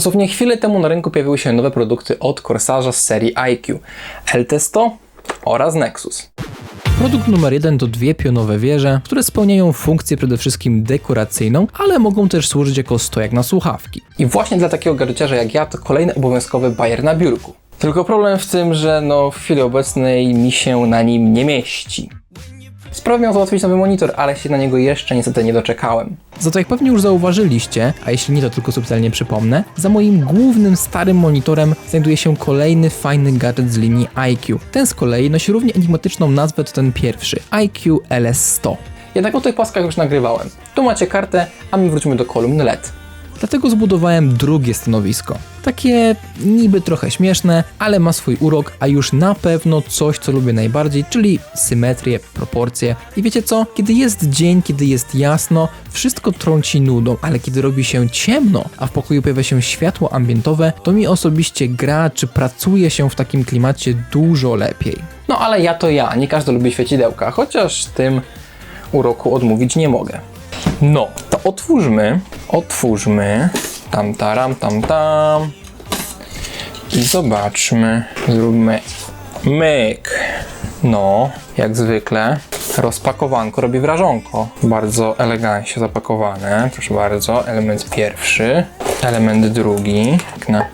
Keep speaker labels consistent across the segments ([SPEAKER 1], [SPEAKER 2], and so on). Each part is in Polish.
[SPEAKER 1] Dosłownie chwilę temu na rynku pojawiły się nowe produkty od Corsarza z serii IQ, LT100 oraz Nexus.
[SPEAKER 2] Produkt numer jeden to dwie pionowe wieże, które spełniają funkcję przede wszystkim dekoracyjną, ale mogą też służyć jako stojak na słuchawki.
[SPEAKER 1] I właśnie dla takiego gadżeciarza jak ja to kolejny obowiązkowy bajer na biurku. Tylko problem w tym, że no w chwili obecnej mi się na nim nie mieści. Sprawę miał załatwić nowy monitor, ale się na niego jeszcze niestety nie doczekałem.
[SPEAKER 2] Za to jak pewnie już zauważyliście, a jeśli nie to tylko subtelnie przypomnę, za moim głównym starym monitorem znajduje się kolejny fajny gadżet z linii IQ. Ten z kolei nosi równie enigmatyczną nazwę to ten pierwszy, IQ LS100.
[SPEAKER 1] Jednak o tych paskach już nagrywałem. Tu macie kartę, a my wrócimy do kolumny LED.
[SPEAKER 2] Dlatego zbudowałem drugie stanowisko. Takie niby trochę śmieszne, ale ma swój urok, a już na pewno coś, co lubię najbardziej, czyli symetrię, proporcje. I wiecie co? Kiedy jest dzień, kiedy jest jasno, wszystko trąci nudą, ale kiedy robi się ciemno, a w pokoju pojawia się światło ambientowe, to mi osobiście gra czy pracuje się w takim klimacie dużo lepiej.
[SPEAKER 1] No ale ja to ja, nie każdy lubi świecidełka, chociaż tym uroku odmówić nie mogę. No, to otwórzmy, otwórzmy, tam taram, tam tam i zobaczmy, zróbmy myk. No, jak zwykle, rozpakowanko robi wrażonko. Bardzo elegancznie zapakowane, proszę bardzo, element pierwszy, element drugi, jak na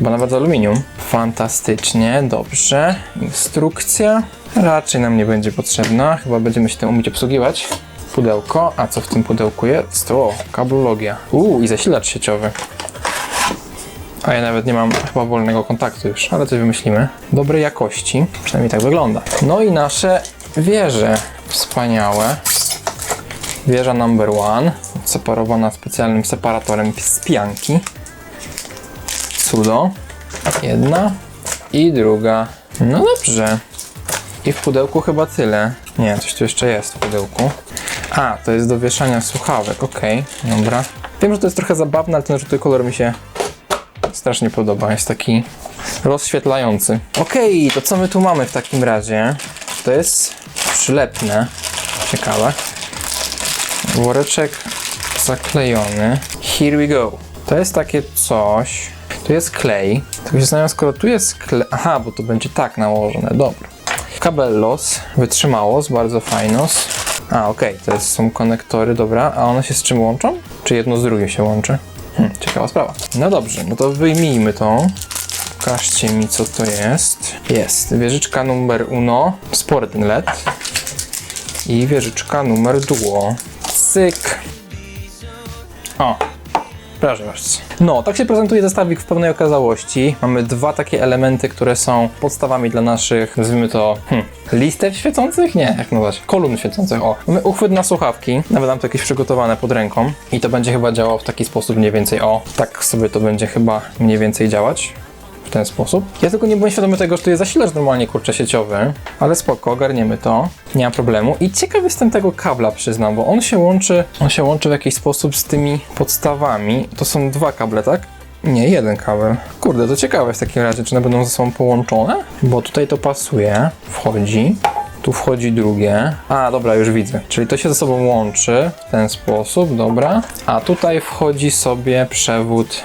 [SPEAKER 1] Chyba nawet z aluminium. Fantastycznie, dobrze. Instrukcja raczej nam nie będzie potrzebna. Chyba będziemy się tym umieć obsługiwać. Pudełko. A co w tym pudełku jest? O, kablologia. Uuu, i zasilacz sieciowy. A ja nawet nie mam chyba wolnego kontaktu już, ale coś wymyślimy. Dobrej jakości, przynajmniej tak wygląda. No i nasze wieże. Wspaniałe. Wieża number one, separowana specjalnym separatorem z pianki. Cudo. Jedna i druga. No dobrze. I w pudełku chyba tyle. Nie, coś tu jeszcze jest w pudełku. A, to jest do wieszania słuchawek, okej, dobra. Wiem, że to jest trochę zabawne, ale ten żółty kolor mi się strasznie podoba. Jest taki rozświetlający. Okej, to co my tu mamy w takim razie? To jest przylepne. Ciekawe. Woreczek zaklejony. Here we go. To jest takie coś. Tu jest klej. Tylko się zastanawiam, skoro tu jest klej. Aha, bo to będzie tak nałożone. Dobra. Kabellos, wytrzymałość, bardzo fajnos. A, okej, to jest, są konektory, dobra. A one się z czym łączą? Czy jedno z drugim się łączy? Hmm, ciekawa sprawa. No dobrze, no to wyjmijmy to. Pokażcie mi, co to jest. Jest wieżyczka numer uno, spory ten LED. I wieżyczka numer duo. Cyk. O, Bardzo. No, tak się prezentuje zestawik w pełnej okazałości. Mamy dwa takie elementy, które są podstawami dla naszych, nazwijmy to, hmm, listew świecących? Nie, jak nazwać? Kolumn świecących, o. Mamy uchwyt na słuchawki, nawet mam to jakieś przygotowane pod ręką i to będzie chyba działało w taki sposób mniej więcej, o. Tak sobie to będzie chyba mniej więcej działać w ten sposób. Ja tylko nie byłem świadomy tego, że tu jest zasilacz normalnie kurczę sieciowy, ale spoko, ogarniemy to, nie ma problemu. I ciekaw jestem tego kabla, przyznam, bo on się łączy, on się łączy w jakiś sposób z tymi podstawami. To są dwa kable, tak? Nie, jeden kabel. Kurde, to ciekawe w takim razie, czy one będą ze sobą połączone? Bo tutaj to pasuje, wchodzi. Tu wchodzi drugie. A, dobra, już widzę. Czyli to się ze sobą łączy w ten sposób, dobra. A tutaj wchodzi sobie przewód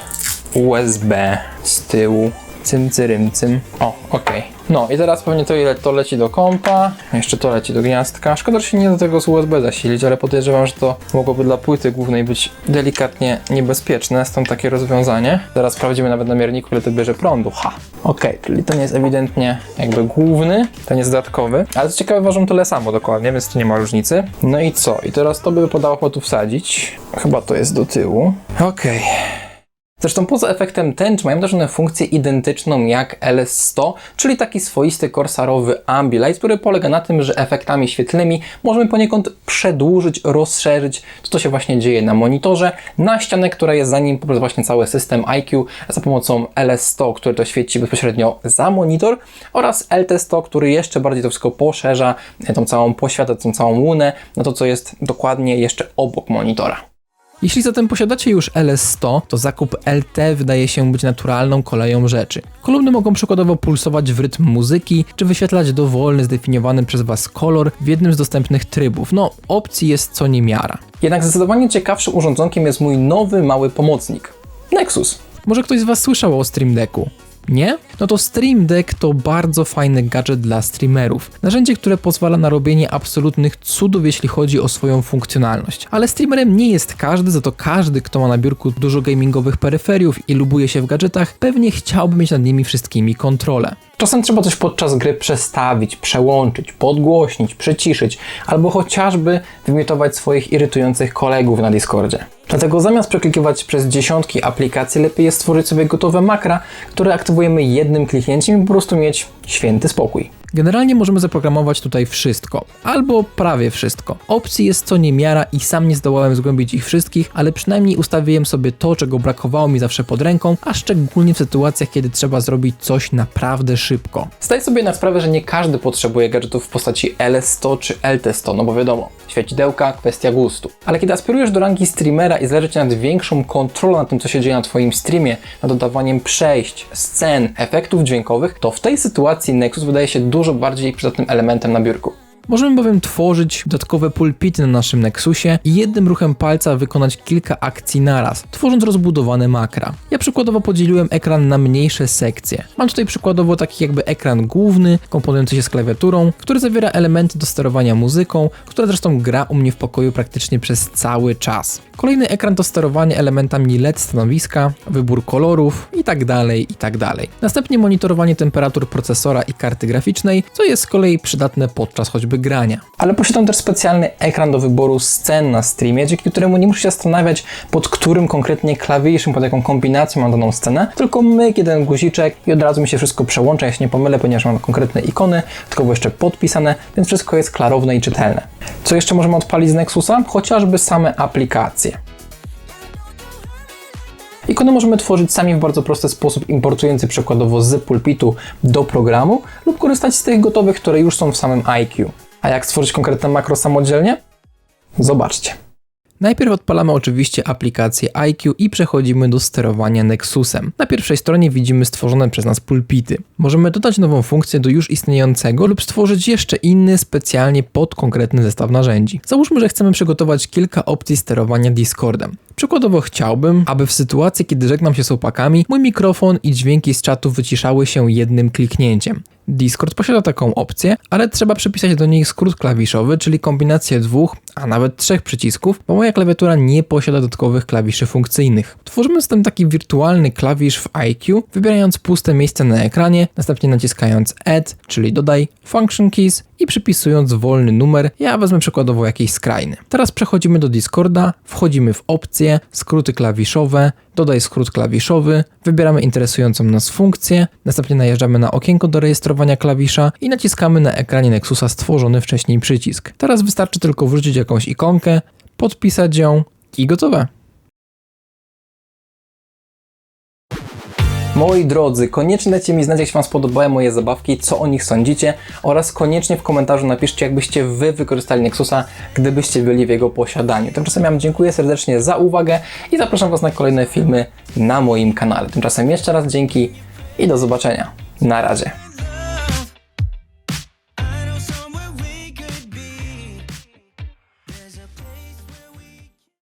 [SPEAKER 1] USB z tyłu. Cym, cyrym, cym. O, okej. No i teraz pewnie to ile to leci do kompa, jeszcze to leci do gniazdka. Szkoda, że się nie da tego z USB zasilić, ale podejrzewam, że to mogłoby dla płyty głównej być delikatnie niebezpieczne, stąd takie rozwiązanie. Zaraz sprawdzimy nawet na mierniku, ile to bierze prądu. Ha! Okej, czyli ten jest ewidentnie jakby główny, ten jest dodatkowy, ale co ciekawe ważą tyle samo dokładnie, więc tu nie ma różnicy. No i co? I teraz to by wypadało chyba tu wsadzić. Chyba to jest do tyłu. Okej. Zresztą poza efektem tęcz mają też one funkcję identyczną jak LS100, czyli taki swoisty korsarowy ambilight, który polega na tym, że efektami świetlnymi możemy poniekąd przedłużyć, rozszerzyć to, co się właśnie dzieje na monitorze, na ścianę, która jest za nim poprzez właśnie cały system IQ za pomocą LS100, który to świeci bezpośrednio za monitor oraz LT100, który jeszcze bardziej to wszystko poszerza, tą całą poświatę, tą całą łunę, na to, co jest dokładnie jeszcze obok monitora.
[SPEAKER 2] Jeśli zatem posiadacie już LS100, to zakup LT wydaje się być naturalną koleją rzeczy. Kolumny mogą przykładowo pulsować w rytm muzyki, czy wyświetlać dowolny, zdefiniowany przez Was kolor w jednym z dostępnych trybów. No, opcji jest co niemiara.
[SPEAKER 1] Jednak zdecydowanie ciekawszym urządzonkiem jest mój nowy mały pomocnik. Nexus.
[SPEAKER 2] Może ktoś z Was słyszał o Stream Decku? Nie? No to Stream Deck to bardzo fajny gadżet dla streamerów. Narzędzie, które pozwala na robienie absolutnych cudów, jeśli chodzi o swoją funkcjonalność. Ale streamerem nie jest każdy, za to każdy, kto ma na biurku dużo gamingowych peryferiów i lubuje się w gadżetach, pewnie chciałby mieć nad nimi wszystkimi kontrolę.
[SPEAKER 1] Czasem trzeba coś podczas gry przestawić, przełączyć, podgłośnić, przyciszyć, albo chociażby wymiotować swoich irytujących kolegów na Discordzie. Dlatego zamiast przeklikiwać przez dziesiątki aplikacji, lepiej jest stworzyć sobie gotowe makra, które aktywujemy jednym kliknięciem i po prostu mieć święty spokój.
[SPEAKER 2] Generalnie możemy zaprogramować tutaj wszystko, albo prawie wszystko. Opcji jest co niemiara i sam nie zdołałem zgłębić ich wszystkich, ale przynajmniej ustawiłem sobie to, czego brakowało mi zawsze pod ręką, a szczególnie w sytuacjach, kiedy trzeba zrobić coś naprawdę szybko.
[SPEAKER 1] Zdaj sobie na sprawę, że nie każdy potrzebuje gadżetów w postaci LS100 czy LT100, no bo wiadomo, świecidełka, kwestia gustu. Ale kiedy aspirujesz do rangi streamera i zależy Ci nad większą kontrolą nad tym, co się dzieje na Twoim streamie, nad dodawaniem przejść, scen, efektów dźwiękowych, to w tej sytuacji Nexus wydaje się dużo bardziej przydatnym elementem na biurku.
[SPEAKER 2] Możemy bowiem tworzyć dodatkowe pulpity na naszym Nexusie i jednym ruchem palca wykonać kilka akcji naraz, tworząc rozbudowane makra. Ja przykładowo podzieliłem ekran na mniejsze sekcje. Mam tutaj przykładowo taki jakby ekran główny, komponujący się z klawiaturą, który zawiera elementy do sterowania muzyką, która zresztą gra u mnie w pokoju praktycznie przez cały czas. Kolejny ekran to sterowanie elementami LED stanowiska, wybór kolorów itd. itd. Następnie monitorowanie temperatur procesora i karty graficznej, co jest z kolei przydatne podczas choćby grania.
[SPEAKER 1] Ale posiadam też specjalny ekran do wyboru scen na streamie, dzięki któremu nie muszę się zastanawiać, pod którym konkretnie klawiszem, pod jaką kombinacją mam daną scenę, tylko myk, jeden guziczek i od razu mi się wszystko przełącza, się nie pomylę, ponieważ mam konkretne ikony, tylko jeszcze podpisane, więc wszystko jest klarowne i czytelne. Co jeszcze możemy odpalić z Nexusa? Chociażby same aplikacje. Ikony możemy tworzyć sami w bardzo prosty sposób, importując przykładowo z pulpitu do programu lub korzystać z tych gotowych, które już są w samym IQ. A jak stworzyć konkretne makro samodzielnie? Zobaczcie.
[SPEAKER 2] Najpierw odpalamy oczywiście aplikację IQ i przechodzimy do sterowania Nexusem. Na pierwszej stronie widzimy stworzone przez nas pulpity. Możemy dodać nową funkcję do już istniejącego lub stworzyć jeszcze inny specjalnie pod konkretny zestaw narzędzi. Załóżmy, że chcemy przygotować kilka opcji sterowania Discordem. Przykładowo chciałbym, aby w sytuacji, kiedy żegnam się z chłopakami, mój mikrofon i dźwięki z czatu wyciszały się jednym kliknięciem. Discord posiada taką opcję, ale trzeba przypisać do niej skrót klawiszowy, czyli kombinację dwóch, a nawet trzech przycisków, bo moja klawiatura nie posiada dodatkowych klawiszy funkcyjnych. Tworzymy zatem taki wirtualny klawisz w IQ, wybierając puste miejsce na ekranie, następnie naciskając Add, czyli dodaj, Function Keys i przypisując wolny numer, ja wezmę przykładowo jakiś skrajny. Teraz przechodzimy do Discorda, wchodzimy w opcje, skróty klawiszowe, dodaj skrót klawiszowy, wybieramy interesującą nas funkcję, następnie najeżdżamy na okienko do rejestrowania klawisza i naciskamy na ekranie Nexusa stworzony wcześniej przycisk. Teraz wystarczy tylko wrzucić jakąś ikonkę, podpisać ją i gotowe.
[SPEAKER 1] Moi drodzy, koniecznie dajcie mi znać, jak się Wam spodobały moje zabawki, co o nich sądzicie oraz koniecznie w komentarzu napiszcie, jakbyście Wy wykorzystali Nexusa, gdybyście byli w jego posiadaniu. Tymczasem ja Wam dziękuję serdecznie za uwagę i zapraszam Was na kolejne filmy na moim kanale. Tymczasem jeszcze raz dzięki i do zobaczenia. Na razie.